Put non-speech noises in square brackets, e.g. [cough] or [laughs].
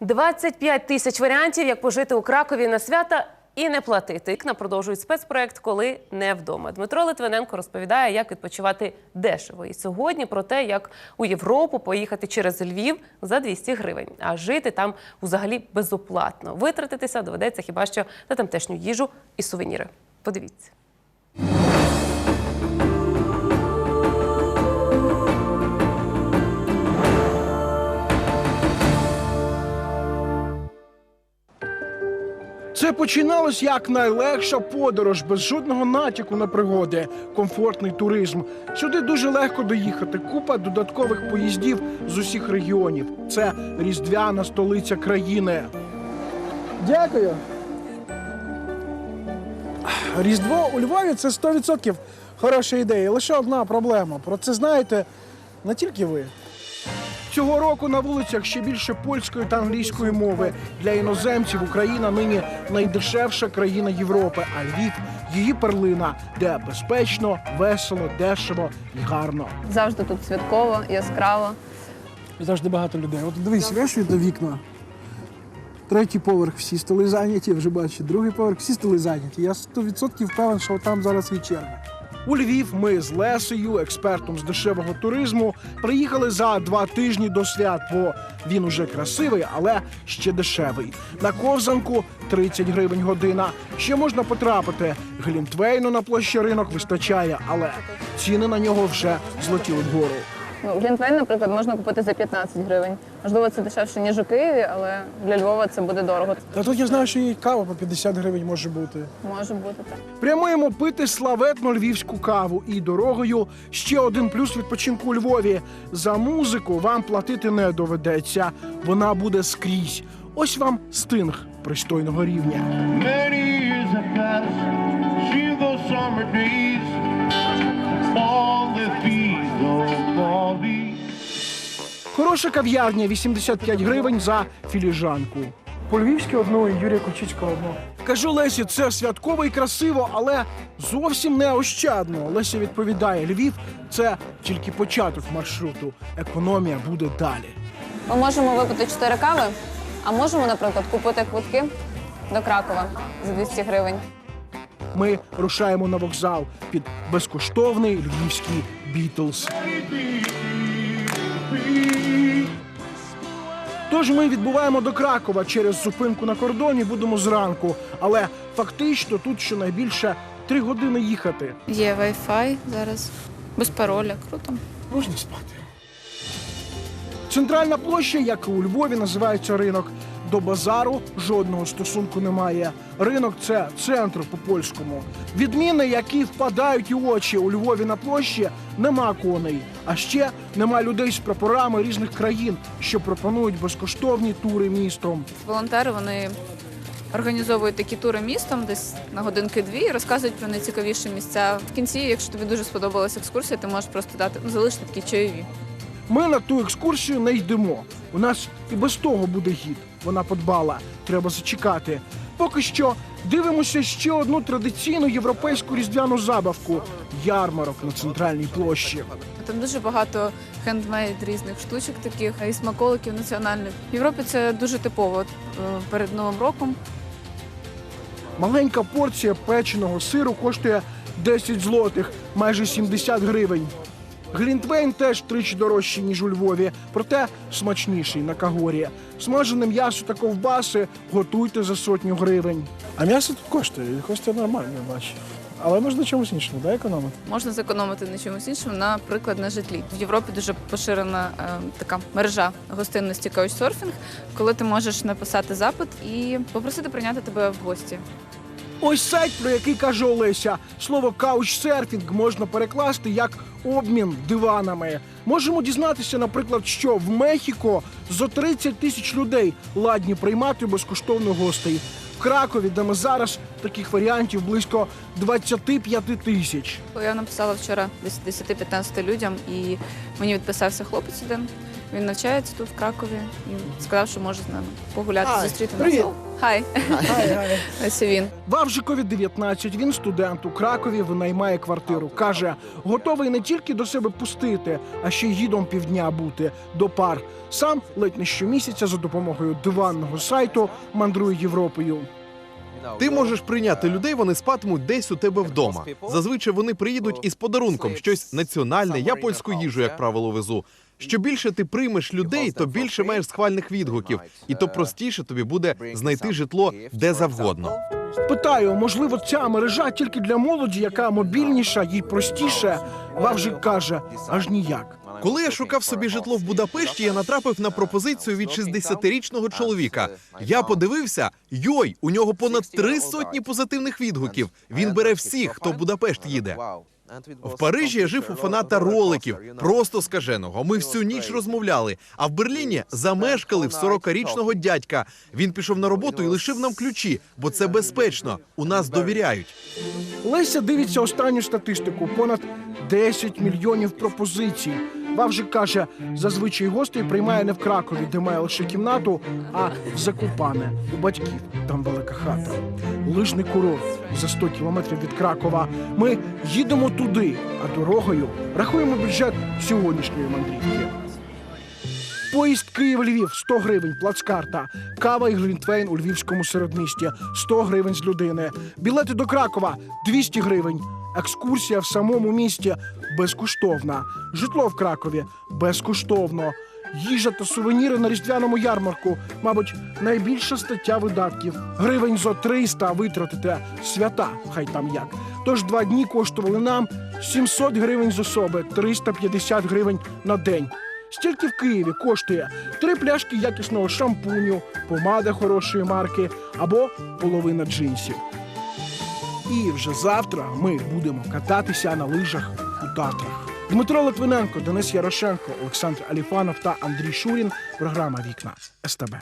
25 тисяч варіантів, як пожити у Кракові на свята і не платити. Вікна продовжують спецпроект Коли не вдома. Дмитро Литвиненко розповідає, як відпочивати дешево. І сьогодні про те, як у Європу поїхати через Львів за 200 гривень, а жити там взагалі безоплатно. Витратитися доведеться хіба що на тамтешню їжу і сувеніри. Подивіться. Це починалось як найлегша подорож, без жодного натяку на пригоди, комфортний туризм. Сюди дуже легко доїхати. Купа додаткових поїздів з усіх регіонів. Це різдвяна столиця країни. Дякую. Різдво у Львові це 100% хороша ідея. Лише одна проблема. Про це знаєте не тільки ви. Цього року на вулицях ще більше польської та англійської мови. Для іноземців Україна нині найдешевша країна Європи, а Львів її перлина, де безпечно, весело, дешево і гарно. Завжди тут святково, яскраво. Завжди багато людей. От дивись, веш від вікна. Третій поверх всі столи зайняті, вже бачу. Другий поверх всі столи зайняті. Я 100% впевнений, що там зараз є черга. У Львів ми з Лесею, експертом з дешевого туризму, приїхали за два тижні до свят, бо він уже красивий, але ще дешевий. На ковзанку 30 гривень година. Ще можна потрапити. Глінтвейну на площі ринок вистачає, але ціни на нього вже злетіли вгору. Ну, Глінтвейн, наприклад, можна купити за 15 гривень. Можливо, це дешевше, ніж у Києві, але для Львова це буде дорого. Та тут я знаю, що і кава по 50 гривень може бути. Може бути так. Прямуємо пити славетну львівську каву і дорогою ще один плюс відпочинку у Львові. За музику вам платити не доведеться. Вона буде скрізь. Ось вам стинг пристойного рівня. Many years have passed, summer days, Хороша кав'ярня 85 гривень за філіжанку. По-львівськи одну і Юрія Кучицького одну. Кажу Лесі, це святково і красиво, але зовсім не ощадно. Леся відповідає: Львів це тільки початок маршруту. Економія буде далі. Ми можемо випити 4 кави, а можемо, наприклад, купити квитки до Кракова за 200 гривень. Ми рушаємо на вокзал під безкоштовний львівський Бітлз. Тож ми відбуваємо до Кракова через зупинку на кордоні. Будемо зранку, але фактично тут щонайбільше три години їхати. Є Wi-Fi зараз без пароля. Круто. Можна спати. Центральна площа, як і у Львові, називається ринок. До базару жодного стосунку немає. Ринок це центр по-польському. Відміни, які впадають у очі у Львові на площі, нема коней. А ще нема людей з прапорами різних країн, що пропонують безкоштовні тури містом. Волонтери вони організовують такі тури містом, десь на годинки-дві, і розказують про найцікавіші місця. В кінці, якщо тобі дуже сподобалася екскурсія, ти можеш просто дати ну, залишити такі чайові. Ми на ту екскурсію не йдемо. У нас і без того буде гід. Вона подбала. Треба зачекати. Поки що дивимося ще одну традиційну європейську різдвяну забавку ярмарок на центральній площі. Там дуже багато хендмейд різних штучок, таких і смаколиків національних. В Європі це дуже типово е, перед Новим роком. Маленька порція печеного сиру коштує 10 злотих, майже 70 гривень. Глінтвейн теж тричі дорожчий, ніж у Львові, проте смачніший на кагорі. Смажене м'ясо та ковбаси готуйте за сотню гривень. А м'ясо тут коштує, коштує нормально, бачу. Але можна чомусь іншому, да, економити? Можна зекономити на чомусь іншому, наприклад, на житлі. В Європі дуже поширена е, така мережа гостинності Couchsurfing, коли ти можеш написати запит і попросити прийняти тебе в гості. Ось сайт, про який каже Олеся. Слово каучсерфінг можна перекласти як обмін диванами. Можемо дізнатися, наприклад, що в Мехіко зо 30 тисяч людей ладні приймати безкоштовно гостей. В Кракові, де ми зараз, таких варіантів близько 25 тисяч. Я написала вчора десь 10-15 людям, і мені відписався хлопець один. Він навчається тут в Кракові і сказав, що може з нами погуляти, Ай, зустріти привіт. нас. Хай. [laughs] Ось і він. Вавжикові 19, він студент у Кракові, винаймає квартиру. Каже, готовий не тільки до себе пустити, а ще й гідом півдня бути до пар. Сам ледь не щомісяця за допомогою диванного сайту мандрує Європою. Ти можеш прийняти людей, вони спатимуть десь у тебе вдома. Зазвичай вони приїдуть із подарунком щось національне. Я польську їжу, як правило, везу. Що більше ти приймеш людей, то більше маєш схвальних відгуків, і то простіше тобі буде знайти житло де завгодно. Питаю, можливо, ця мережа тільки для молоді, яка мобільніша, їй простіше. Вавжик каже, аж ніяк. Коли я шукав собі житло в Будапешті, я натрапив на пропозицію від 60-річного чоловіка. Я подивився, йой, у нього понад три сотні позитивних відгуків. Він бере всіх, хто в Будапешт їде. В Парижі я жив у фаната роликів, просто скаженого. Ми всю ніч розмовляли. А в Берліні замешкали в 40-річного дядька. Він пішов на роботу і лишив нам ключі, бо це безпечно. У нас довіряють. Леся дивиться останню статистику: понад 10 мільйонів пропозицій. Вавжик каже, зазвичай гостей приймає не в Кракові, де має лише кімнату, а в Закупане у батьків. Там велика хата. Лижний курорт за 100 кілометрів від Кракова. Ми їдемо туди, а дорогою рахуємо бюджет сьогоднішньої мандрівки. Поїзд Київ-Львів 100 гривень, плацкарта. Кава і глінтвейн у львівському середмісті 100 гривень з людини. Білети до Кракова 200 гривень. Екскурсія в самому місті безкоштовна. Житло в Кракові безкоштовно. Їжа та сувеніри на різдвяному ярмарку, мабуть, найбільша стаття видатків. Гривень зо 300 витратите свята, хай там як. Тож два дні коштували нам 700 гривень з особи, 350 гривень на день. Стільки в Києві коштує три пляшки якісного шампуню, помада хорошої марки або половина джинсів. І вже завтра ми будемо кататися на лижах у Татрах. Дмитро Литвиненко, Денис Ярошенко, Олександр Аліфанов та Андрій Шурін. Програма Вікна СТБ.